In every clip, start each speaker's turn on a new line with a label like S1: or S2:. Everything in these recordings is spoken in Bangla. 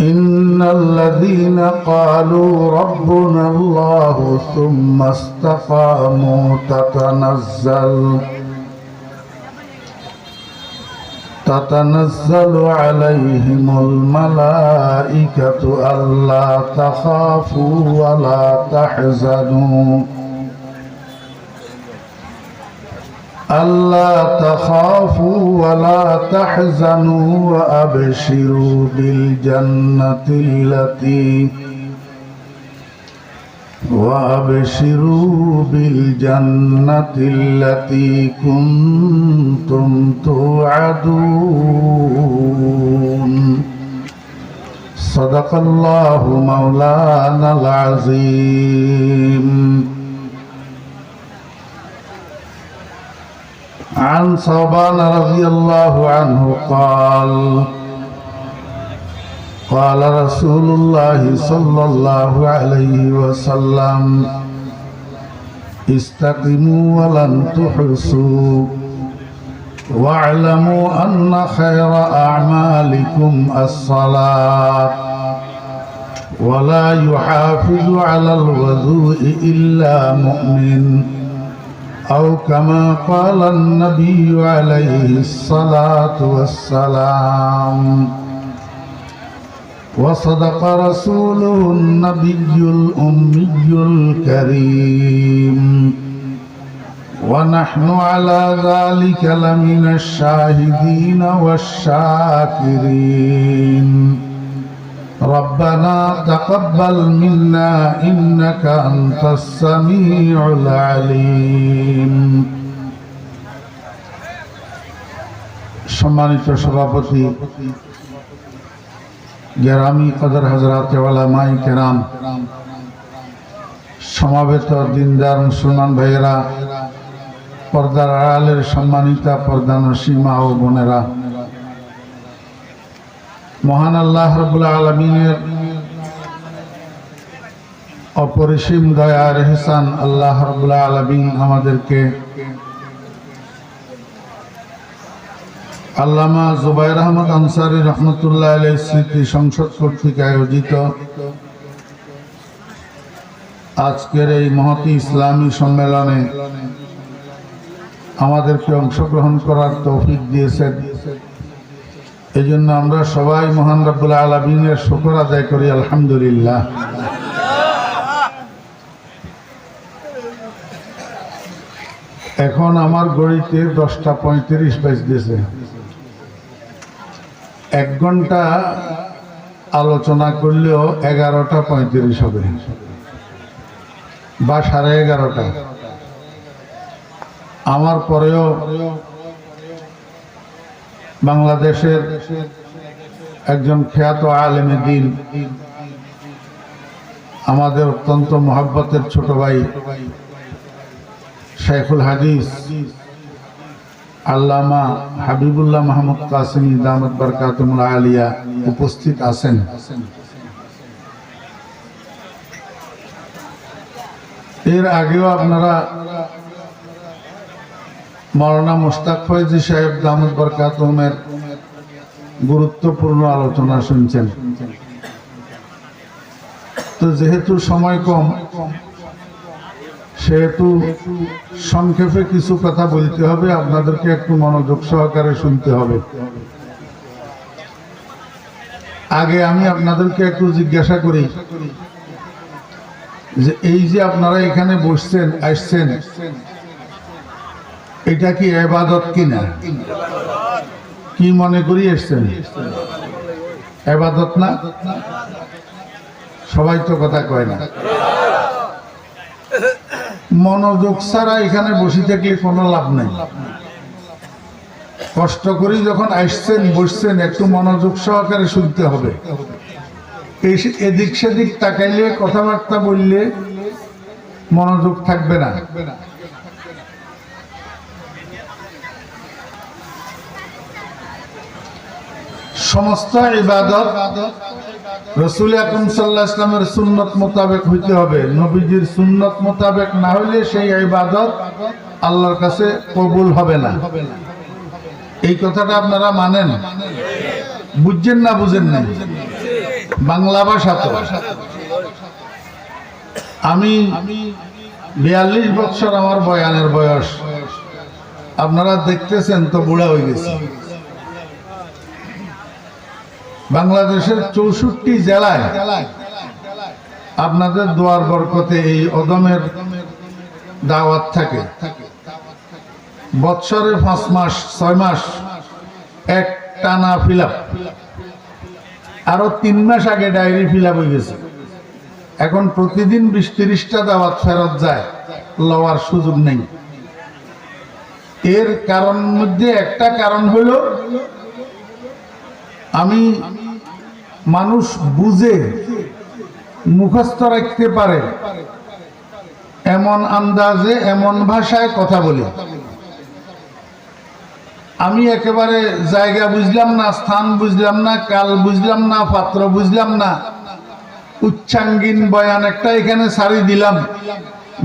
S1: إن الذين قالوا ربنا الله ثم استقاموا تتنزل تتنزل عليهم الملائكة ألا تخافوا ولا تحزنوا ألا تخافوا ولا تحزنوا وأبشروا بالجنة التي وأبشروا بالجنة التي كنتم توعدون صدق الله مولانا العظيم عن صوبان رضي الله عنه قال قال رسول الله صلى الله عليه وسلم استقيموا ولن تحصوا واعلموا أن خير أعمالكم الصلاة ولا يحافظ على الوضوء إلا مؤمن. أو كما قال النبي عليه الصلاة والسلام وصدق رسوله النبي الأمي الكريم. ونحن على ذلك لمن الشاهدين والشاكرين. ربنا تقبل منا إنك أنت السميع العليم সম্মানিত সভাপতি গেরামি কদর হজরত ওলামাই কেরাম সমাবেত দিনদার মুসলমান ভাইয়েরা পর্দার আড়ালের সম্মানিতা পর্দা নসীমা ও বোনেরা মহান আল্লাহ রবুল্লা আলমিনের অপরিসীম দয়া রেহসান আল্লাহ রবুল্লা আলমিন আমাদেরকে আল্লামা জুবাইর আহমদ আনসারি রহমতুল্লাহ আলাই স্মৃতি সংসদ কর্তৃক আয়োজিত আজকের এই মহতি ইসলামী সম্মেলনে আমাদেরকে অংশগ্রহণ করার তৌফিক দিয়েছেন। এই জন্য আমরা সবাই মহান রব্বুল্লাহ আলমিনের শুকর আদায় করি, আলহামদুলিল্লাহ। এখন আমার গড়িতে দশটা পঁয়ত্রিশ বাজতেছে। এক ঘণ্টা আলোচনা করলেও এগারোটা পঁয়ত্রিশ হবে বা সাড়ে এগারোটা। আমার পরেও বাংলাদেশের একজন খ্যাত আলেমে দিন, আমাদের অত্যন্ত মহাব্বতের ছোট ভাই শেখুল হাদিস, আল্লামা হাবিবুল্লাহ মাহমুদ কাসিমি দামত বরকাতুল্লাহ আলিয়া উপস্থিত আছেন। এর আগেও আপনারা মৌলানা মুস্তাক ফৈজি সাহেব দামদ বরকাতমের গুরুত্বপূর্ণ আলোচনা শুনছেন। তো যেহেতু সময় কম, সেহেতু সংক্ষেপে কিছু কথা বলতে হবে, আপনাদেরকে একটু মনোযোগ সহকারে শুনতে হবে। আগে আমি আপনাদেরকে একটু জিজ্ঞাসা করি যে এই যে আপনারা এখানে বসছেন, আসছেন এটা কি এবাদত কিনা? কি মনে করি এসছেন? এবাদত না? সবাই তো কথা কয় না। মনোযোগ ছাড়া এখানে বসে থাকলে কোনো লাভ নেই। কষ্ট করে যখন আসছেন, বসছেন, একটু মনোযোগ সহকারে শুনতে হবে। এদিক সেদিক তাকাইলে কথাবার্তা বললে মনোযোগ থাকবে না। সমস্ত ইবাদত রসুল আকরম সাল্লাহ ইসলামের সুন্নত মোতাবেক হইতে হবে। নবীজির সুন্নত মোতাবেক না হইলে সেই ইবাদত আল্লাহর কাছে কবুল হবে না। এই কথাটা আপনারা মানেন? বুঝছেন না বুঝেন না বাংলা ভাষা তো। আমি বিয়াল্লিশ বছর আমার বয়ানের বয়স। আপনারা দেখতেছেন তো বুড়া হয়ে গেছে। বাংলাদেশের চৌষট্টি জেলায় আপনাদের দোয়ার বরকতে এই অদমের দাওয়াত থাকে। বৎসরে পাঁচ মাস, ছয় মাস এক টানা ফিল আরও তিন মাস আগে ডায়েরি ফিল আপ হয়ে গেছে। এখন প্রতিদিন বিশ তিরিশটা দাওয়াত ফেরত যায়, লওয়ার সুযোগ নেই। এর কারণ মধ্যে একটা কারণ হলো আমি মানুষ বুঝে মুখস্থ রাখতে পারে, এমন আন্দাজে, এমন ভাষায় কথা বলি। আমি একেবারে জায়গা বুঝলাম না, স্থান বুঝলাম না, কাল বুঝলাম না, পাত্র বুঝলাম না। উচ্চাঙ্গিন বয়ান একটা এখানে সারি দিলাম,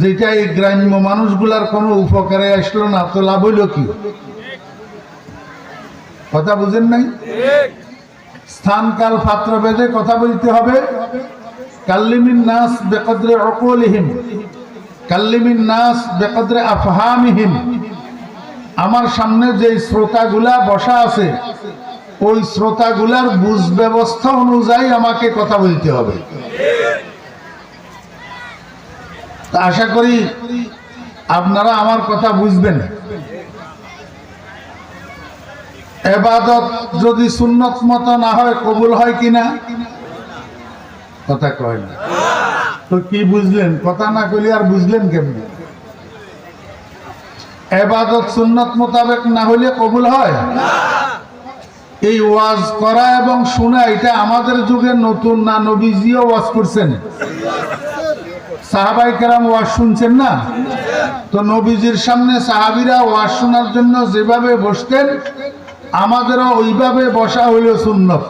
S1: যেটা এই গ্রাম্য মানুষগুলার কোনো উপকারে আসলো না, তো লাভ হইল কি? কথা বুঝেন নাই? স্থান কাল পাত্র বেদে কথা বলতে হবে। কাল্লিমিন নাস বেকদ্রে অকলিহিম। কাল্লিমিন নাস বেকদ্রে আফহামিহিম। আমার সামনে যে শ্রোতাগুলা বসা আছে, ওই শ্রোতাগুলার বুঝ ব্যবস্থা অনুযায়ী আমাকে কথা বলতে হবে। আশা করি আপনারা আমার কথা বুঝবেন। এবাদত যদি সুন্নত মতো না হয়, কবুল হয় কিনা? কথা কয় না। তো কি বুঝলেন? কথা না কইলে আর বুঝলেন কেমনি? এবাদত সুন্নত মোতাবেক না হলে কবুল হয়? এই ওয়াজ করা এবং শোনা, এটা আমাদের যুগে নতুন না, নবীজিও ওয়াজ করছেন। সাহাবাই কেরাম ওয়াজ শুনছেন না? তো নবীজির সামনে সাহাবিরা ওয়াজ শোনার জন্য যেভাবে বসতেন আমাদেরও ওইভাবে বসা হইল সুন্নত।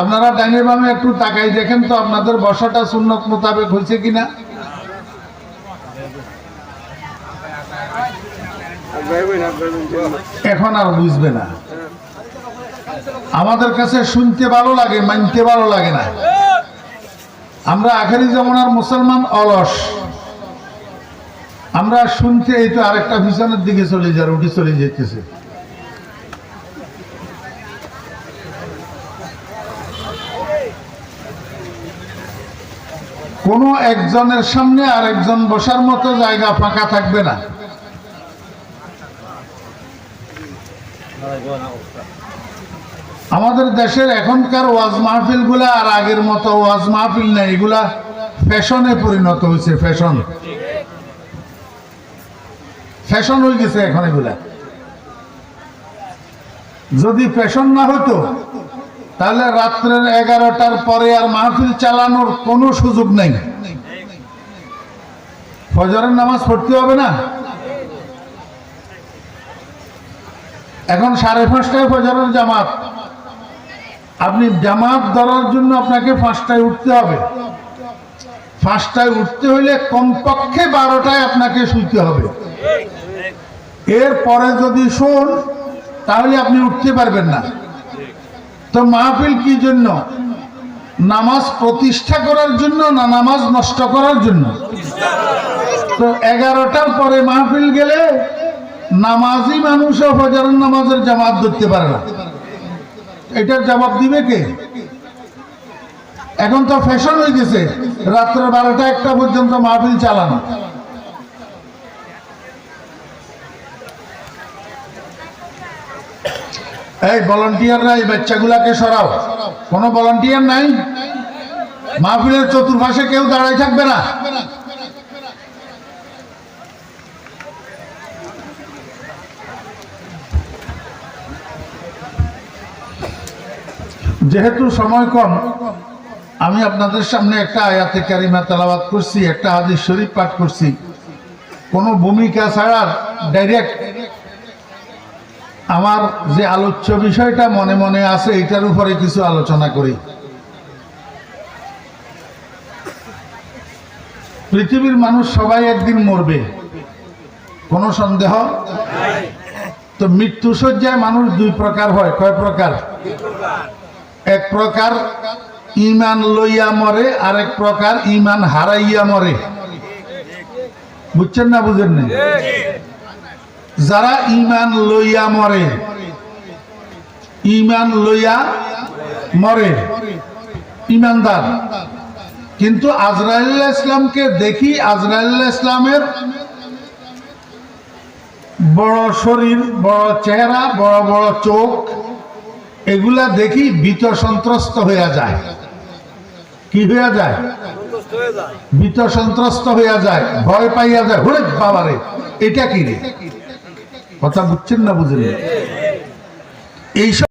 S1: আপনারা ডাইনে বামে একটু তাকাই দেখেন তো আপনাদের বসাটা সুন্নত মোতাবেক হয়েছে কিনা। এখন আর বুঝবে না। আমাদের কাছে শুনতে ভালো লাগে, মানতে ভালো লাগে না। আমরা আখেরি জমানার মুসলমান অলস। আমরা শুনতে এই তো আরেকটা পিছনের দিকে চলে যা রুটি চলে যেতেছে কোনো একজনের সামনে আর একজন বসার মতো জায়গা ফাঁকা থাকবে না। আমাদের দেশের এখনকার ওয়াজ মাহফিলগুলা আর আগের মতো ওয়াজ মাহফিল নেই, এগুলা ফ্যাশনে পরিণত হয়েছে, ফ্যাশন। ফ্যাশন হয়ে গেছে এখন এগুলা। যদি ফ্যাশন না হতো তাহলে রাত্রের এগারোটার পরে আর মাহফিল চালানোর কোনো সুযোগ নেই। ফজরের নামাজ পড়তে হবে না? এখন সাড়ে পাঁচটায় ফজরের জামাত। আপনি জামাত ধরার জন্য আপনাকে পাঁচটায় উঠতে হবে। পাঁচটায় উঠতে হইলে কমপক্ষে বারোটায় আপনাকে শুইতে হবে। এরপরে যদি শোন, তাহলে আপনি উঠতে পারবেন না। তো মাহফিল কি জন্য? নামাজ প্রতিষ্ঠা করার জন্য না নামাজ নষ্ট করার জন্য? তো এগারোটার পরে মাহফিল গেলে নামাজি মানুষও ফজর নামাজের জামাত ধরতে পারে না। এটার জবাব দিবে কে? এখন তো ফ্যাশন হয়ে গেছে রাত্র বারোটা একটা পর্যন্ত মাহফিল চালানো। এই ভলান্টিয়াররা এই বাচ্চাগুলাকে সরাও। কোনো ভলান্টিয়ার নাই? মাহফিলের চতুর্পাশে কেউ দাঁড়াই থাকবে না? যেহেতু সময় কম, আমি আপনাদের সামনে একটা আয়াতে কারিমা তালাবাদ করছি, একটা হাদিস শরীফ পাঠ করছি। কোনো ভূমিকা ছাড়া ডাইরেক্ট আমার যে আলোচ্য বিষয়টা মনে মনে আছে, এটার উপরে কিছু আলোচনা করি। পৃথিবীর মানুষ সবাই একদিন মরবে। কোনো সন্দেহ? তো মৃত্যু সজ্জায় মানুষ দুই প্রকার হয়। কয় প্রকার? এক প্রকার ইমান লইয়া মরে আর এক প্রকার ইমান হারাইয়া মরে। বুঝছেন না বুঝেন না যারা ইমান লইয়া মরে ইমান লইয়া মরে ইমানদার কিন্তু আজরাইল ইসলামকে দেখি আজরাইল ইসলামের বড় শরীর বড় চেহারা বড় বড় চোখ এগুলা দেখি ভীত সন্ত্রস্ত হইয়া যায়। কি হইয়া যায়। ভীত সন্ত্রস্ত হইয়া যায় ভয় পাইয়া যায়। হরে বাবারে এটা কি রে? কথা বুঝছেন না বুঝলেন এইসব